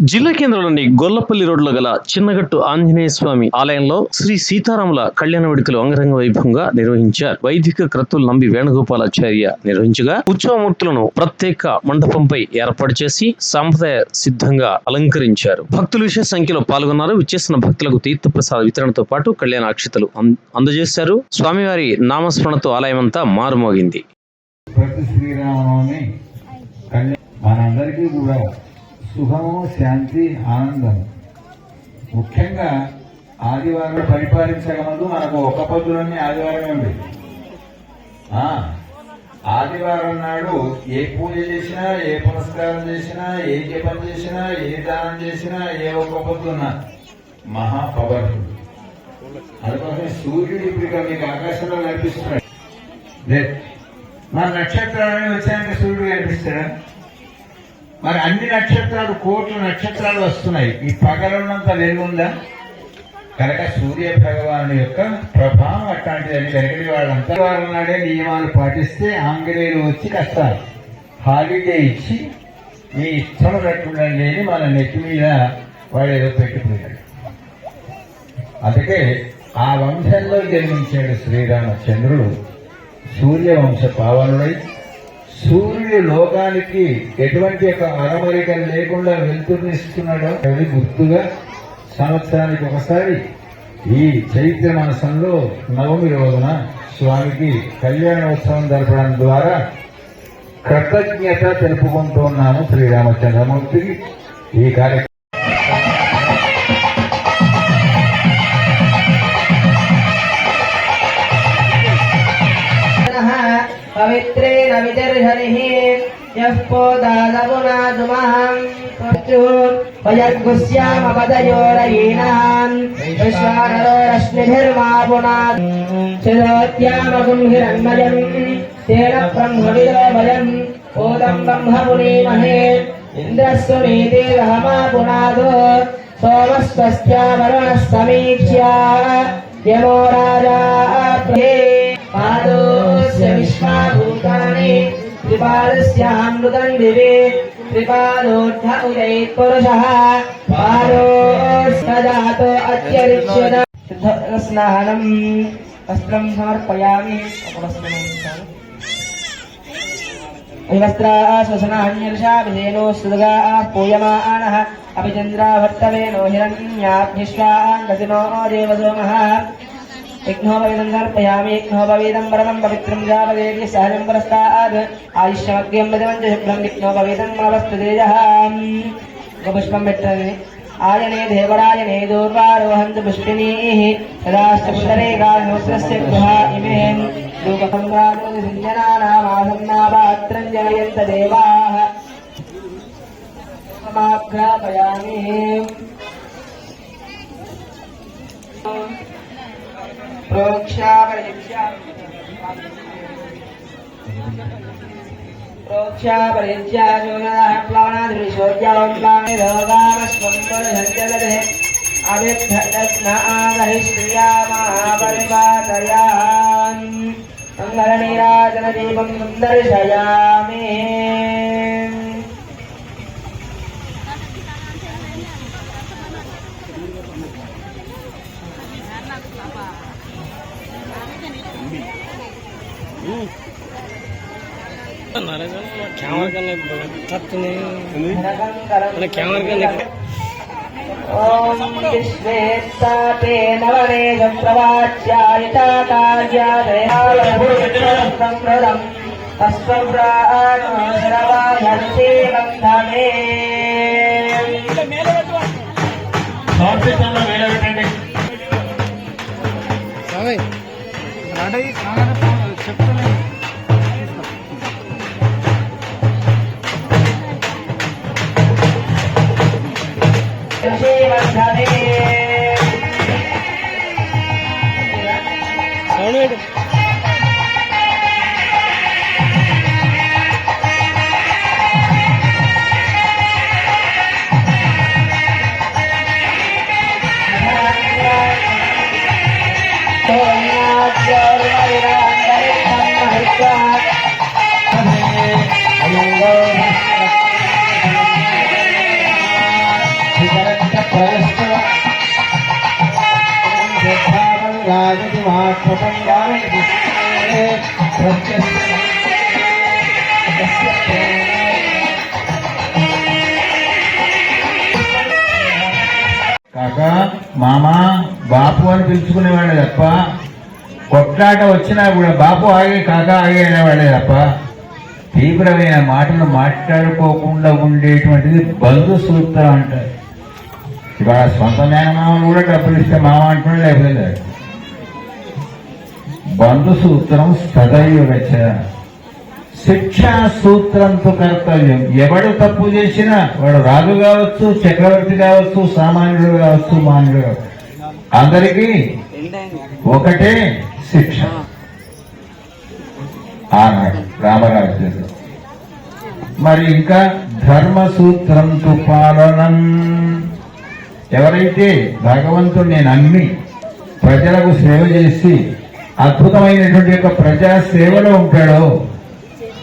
జిల్లా కేంద్రంలోని గొల్లపల్లి రోడ్లో గల చిన్నగట్టు ఆంజనేయ స్వామి ఆలయంలో శ్రీ సీతారాముల కళ్యాణ వేడుకలు అంగరంగ వైభవంగా నిర్వహించారు. వైదిక క్రతులు నంబి వేణుగోపాలాచార్య నిర్వహించగా ఉత్సవమూర్తులను ప్రత్యేక మండపంపై ఏర్పాటు చేసి సాంప్రదాయ సిద్ధంగా అలంకరించారు. భక్తులు విశేష సంఖ్యలో పాల్గొన్నారు. విచ్చేసిన భక్తులకు తీర్థప్రసాద వితరణతో పాటు కళ్యాణ అక్షతలు అందజేశారు. స్వామివారి నామస్మరణతో ఆలయమంతా మారుమోగింది. మనందరికీ కూడా సుఖము శాంతి ఆనందం ముఖ్యంగా ఆదివారం పరిపాలించగలదు మనకు ఒక పొద్దులన్నీ ఆదివారమే ఉంది. ఆ, ఆదివారం నాడు ఏ పూజ చేసినా ఏ పునస్కారం చేసినా ఏ జపం చేసినా ఏ దానం చేసినా ఏ ఒక్క పొద్దున్నా మహా పవర్ఫుల్. అందుకోసం సూర్యుడు ఇప్పుడు మీకు ఆకాశంలో కనిపిస్తున్నాడు. మన నక్షత్రాలని వచ్చాక సూర్యుడు కనిపిస్తాడా? మరి అన్ని నక్షత్రాలు కోట్ల నక్షత్రాలు వస్తున్నాయి. ఈ పగలున్నంత వెలుగుందా కనుక సూర్య భగవాను యొక్క ప్రభావం అట్లాంటిదని వెనకటి వాళ్ళంతా వారం నాడే నియమాలు పాటిస్తే ఆంగ్లేయులు వచ్చి కాస్త హాలిడే ఇచ్చి మీ ఇష్టం ఉన్నట్టుండండి అని మన నెత్తి మీద వాడు ఏదో పెట్టిపోయాడు అందుకే ఆ వంశంలో జన్మించాడు శ్రీరామచంద్రుడు. సూర్యవంశ పావనుడై సూర్యుడు లోకానికి ఎటువంటి ఒక అరమరిక లేకుండా వెళ్తున్నిస్తున్నాడో అది గుర్తుగా సంవత్సరానికి ఒకసారి ఈ చైత్ర మాసంలో నవమి రోజున స్వామికి కళ్యాణోత్సవం జరపడం ద్వారా కృతజ్ఞత తెలుపుకుంటూ ఉన్నాము శ్రీరామచంద్రమూర్తికి ఈ కార్యక్రమం. పవిత్రే पवित्रेण विदर्शनिः यः पोदादपुनादुमहम् वयर्गुस्यामपदयोरयीनाम् विश्वानरो रश्मिभिर्मा पुनात् शिरोद्यामगुंहिरन्मयम् तेन ब्रह्मविदो वयम् ओदम् ब्रह्ममुनीमहे इन्द्रस्वमेते रहमा पुनादो सोमस्वस्त्या वरुणः समीक्ष्या यमो राजा त्रिपादस्यामृतम् दिवे त्रिपादोऽर्ध उदैः पुरुषः पादोस्तदातो अत्यरिच्यत स्नानम् वस्त्रम् समर्पयामि विवस्त्राः श्वसनान्यर्षा विधेनो सुदगाः पूयमानः अपि चन्द्रावर्तवेनो हिरण्याभ्यश्वाङ्गसिनो देवसोमः यज्ञोपवीदं समर्पयामि यज्ञोपवीदं യജ്ഞോപവേദം പരമം പവിത്രം ജാവദേവി സഹജം പുരസ്താത് ആയുഷ്യമഗ്യം പതിമഞ്ചുഭ്രം യജ്ഞോപവേദം മണവസ്തുതേജ പുഷ്പം പെട്ടതിന് ఆయనే దేవరాయనే దూర్వారోహంతు పుష్పిణీ తదాష్టరే గాహస్రస్య గృహ ఇమే లోకసంగ్రామోజనానామాసన్నాపాత్రం జనయంత దేవాః సమాఘ్రాపయామి प्रोक्षापरित्याशोदः अभिभ्रदस्नादहिष्क्रियामापरिपातयान् मङ्गलनीराजनदीपं दर्शयामि ॐ विश्वेत्ताते नवरेज प्रवाच्यायिताकार्यादयालभूतम् अस्त्वप्राणो కాకా మామ బాపు అని పిలుచుకునేవాడే తప్ప కొట్లాట వచ్చినా కూడా బాపు ఆగే కాక ఆగే అనేవాడే తప్ప తీవ్రమైన మాటలు మాట్లాడుకోకుండా ఉండేటువంటిది బంధు సూత్రం అంటారు. ఇవాళ సొంత మేనమామలు కూడా డబ్బులు ఇస్తే మామ అంటున్నాడు లేకపోతే లేదు. బంధు సూత్రం సదైవ రచ. శిక్షా సూత్రంతో కర్తవ్యం. ఎవడు తప్పు చేసినా వాడు రాజు కావచ్చు చక్రవర్తి కావచ్చు సామాన్యుడు కావచ్చు మాన్యుడు కావచ్చు. అందరికీ ఒకటే శిక్ష. ఆనాడు రామరాజ్యంలో మరి ఇంకా ధర్మ సూత్రంతో పాలనం. ఎవరైతే భగవంతు నేను అమ్మి ప్రజలకు సేవ చేసి అద్భుతమైనటువంటి యొక్క ప్రజా సేవలో ఉంటాడో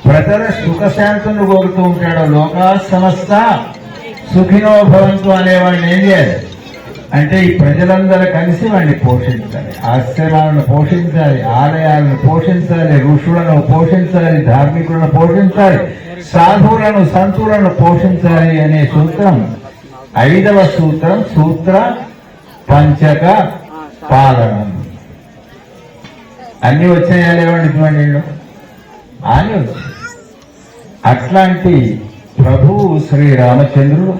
ప్రజల సుఖశాంతులను కోరుతూ ఉంటాడో లోకా సమస్త సుఖినో భవంతు అనేవాడిని ఏం చేయాలి? అంటే ఈ ప్రజలందరూ కలిసి వాడిని పోషించాలి. ఆశ్రమాలను పోషించాలి ఆలయాలను పోషించాలి ఋషులను పోషించాలి ధార్మికులను పోషించాలి సాధువులను సంతులను పోషించాలి అనే సూత్రం ఐదవ సూత్రం సూత్ర పంచక పాలనం. అన్ని వచ్చాయా లేవండి ఇటువంటి అని వచ్చాయి. అట్లాంటి ప్రభువు శ్రీ రామచంద్రుడు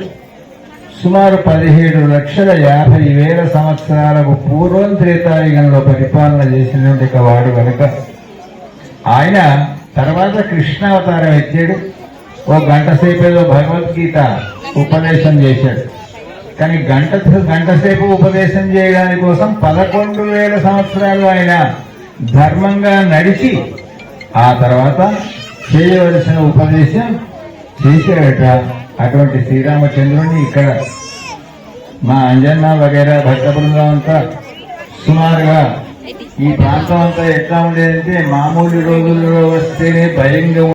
సుమారు పదిహేడు లక్షల యాభై వేల సంవత్సరాలకు పూర్వం త్రేతాయుగంలో పరిపాలన చేసినటువంటి వాడు కనుక ఆయన తర్వాత కృష్ణావతారం ఎత్తాడు ఓ గంట సేపేదో భగవద్గీత ఉపదేశం చేశాడు. కానీ గంట గంట సేపు ఉపదేశం చేయడానికి కోసం పదకొండు వేల సంవత్సరాలు ఆయన ధర్మంగా నడిచి ఆ తర్వాత చేయవలసిన ఉపదేశం చేసేట. అటువంటి శ్రీరామచంద్రుని ఇక్కడ మా అంజన్న వగైరా భక్త బృందం అంతా సుమారుగా ఈ ప్రాంతం అంతా ఎట్లా ఉండేదంటే మామూలు రోజుల్లో వస్తేనే భయంగా